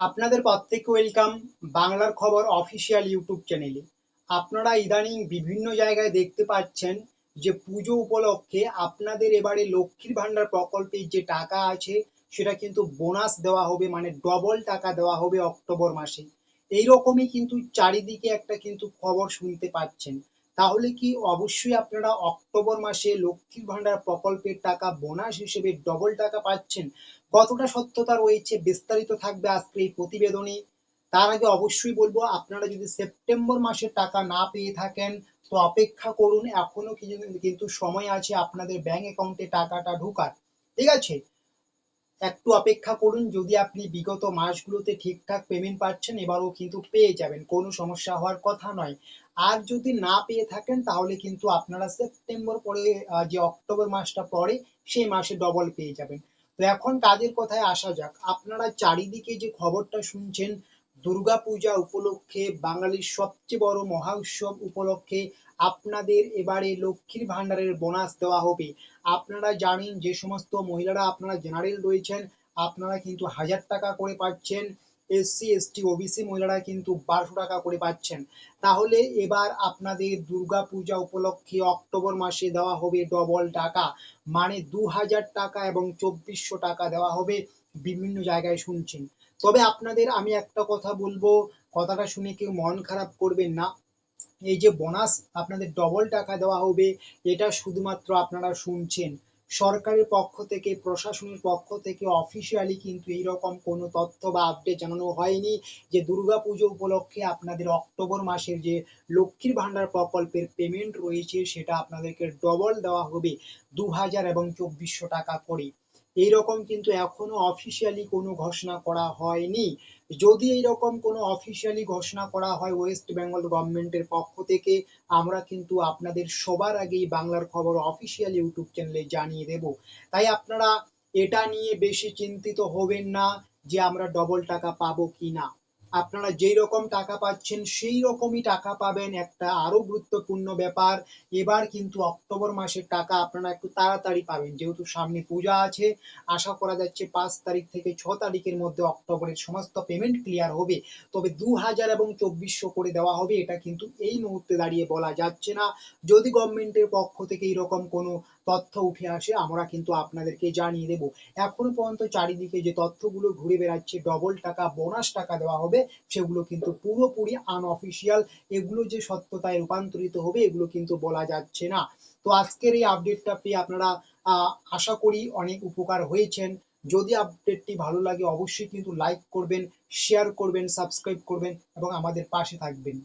আপনাদের প্রত্যেককে ওয়েলকাম বাংলার খবর অফিসিয়াল ইউটিউব চ্যানেলে আপনারা ইদানিং বিভিন্ন জায়গায় দেখতে পাচ্ছেন যে পুজো উপলক্ষে আপনাদের এবারে লক্ষ্মীর ভান্ডার প্রকল্পের যে টাকা আছে, সেটা কিন্তু বোনাস দেওয়া হবে মানে ডবল টাকা দেওয়া হবে অক্টোবর মাসে। এই রকমই কিন্তু চারিদিকে একটা কিন্তু খবর শুনতে পাচ্ছেন। তাহলে কি অবশ্যই আপনারা অক্টোবর মাসে লক্ষ্মীর ভান্ডার প্রকল্পের টাকা বোনাস হিসেবে ডবল টাকা পাচ্ছেন? কতটা সত্যতা রয়েছে? বিস্তারিত থাকবে আজকে এই প্রতিবেদনে। তার আগে অবশ্যই বলব, আপনারা যদি সেপ্টেম্বর মাসে টাকা না পেয়ে থাকেন, তো অপেক্ষা করুন। এখনও কিন্তু সময় আছে আপনাদের ব্যাংক অ্যাকাউন্টে টাকাটা ঢোকার। ঠিক আছে? একটু অপেক্ষা করুন, যদি আপনি বিগত মাসগুলোতে ঠিকঠাক পেমেন্ট পাচ্ছেন, এবারও কিন্তু পেয়ে যাবেন, কোনো সমস্যা হওয়ার কথা নয়। আর যদি না পেয়ে থাকেন, তাহলে কিন্তু আপনারা সেপ্টেম্বর পরে যে অক্টোবর মাসটা পরে, সেই মাসে ডবল পেয়ে যাবেন। তো এখন কাজের কথায় আসা যাক। আপনারা চারিদিকে যে খবরটা শুনছেন দুর্গাপূজা উপলক্ষে বাঙালির সবচেয়ে বড় মহা উৎসব উপলক্ষে আপনাদের এবারে লক্ষ্মীর ভাণ্ডারের বোনাস দেওয়া হবে। আপনারা জানেন যে সমস্ত মহিলারা আপনারা জেনারেল রয়েছেন, আপনারা কিন্তু হাজার টাকা করে পাচ্ছেন। এসসি এসটি ওবিসি মহিলারা কিন্তু বারোশো টাকা করে পাচ্ছেন। তাহলে এবার আপনাদের দুর্গা পূজা উপলক্ষে অক্টোবর মাসে দেওয়া হবে ডবল টাকা। মানে দু হাজার টাকা এবং চব্বিশশো টাকা দেওয়া হবে বিভিন্ন জায়গায় শুনছেন। তবে আপনাদের আমি একটা কথা বলব, কথাটা শুনে কেউ মন খারাপ করবেন না। এই যে বোনাস আপনাদের ডবল টাকা দেওয়া হবে, এটা শুধুমাত্র আপনারা শুনছেন। সরকারের পক্ষ থেকে, প্রশাসনের পক্ষ থেকে অফিসিয়ালি কিন্তু এইরকম কোনো তথ্য বা আপডেট জানানো হয়নি যে দুর্গাপুজো উপলক্ষে আপনাদের অক্টোবর মাসের যে লক্ষ্মীর ভাণ্ডার প্রকল্পের পেমেন্ট রয়েছে, সেটা আপনাদেরকে ডবল দেওয়া হবে দু হাজার এবং চব্বিশশো টাকা করে এইরকম কিন্তু এখনও অফিসিয়ালি কোনো ঘোষণা করা হয়নি। যদি এই রকম কোনো অফিসিয়ালি ঘোষণা করা হয় ওয়েস্ট বেঙ্গল গভর্নমেন্টের পক্ষ থেকে, আমরা কিন্তু আপনাদের সবার আগেই বাংলার খবর অফিসিয়াল ইউটিউব চ্যানেলে জানিয়ে দেব। তাই আপনারা এটা নিয়ে বেশি চিন্তিত হবেন না যে আমরা ডবল টাকা পাবো কি না আপনারা যেই রকম টাকা পাচ্ছেন, সেই রকমই টাকা পাবেন। একটা আরও গুরুত্বপূর্ণ ব্যাপার, এবার কিন্তু অক্টোবর মাসের টাকা আপনারা একটু তাড়াতাড়ি পাবেন। যেহেতু সামনে পূজা আছে, আশা করা যাচ্ছে পাঁচ তারিখ থেকে ছ তারিখের মধ্যে অক্টোবরের সমস্ত পেমেন্ট ক্লিয়ার হবে। তবে দু হাজার এবং চব্বিশশো করে দেওয়া হবে, এটা কিন্তু এই মুহূর্তে দাঁড়িয়ে বলা যাচ্ছে না। যদি গভর্নমেন্টের পক্ষ থেকে এরকম কোনো তথ্য উঠে আসে, আমরা কিন্তু আপনাদেরকে জানিয়ে দেব। এখনও পর্যন্ত চারিদিকে যে তথ্যগুলো ঘুরে বেড়াচ্ছে ডবল টাকা বোনাস টাকা দেওয়া হবে, সেগুলো কিন্তু পুরোপুরি আনঅফিসিয়াল এগুলো যে সত্যতায় রূপান্তরিত হবে, এগুলো কিন্তু বলা যাচ্ছে না। তো আজকের এই আপডেটটা পেয়ে আপনারা আশা করি অনেক উপকার হয়েছেন। যদি আপডেটটি ভালো লাগে, অবশ্যই কিন্তু লাইক করবেন শেয়ার করবেন সাবস্ক্রাইব করবেন এবং আমাদের পাশে থাকবেন।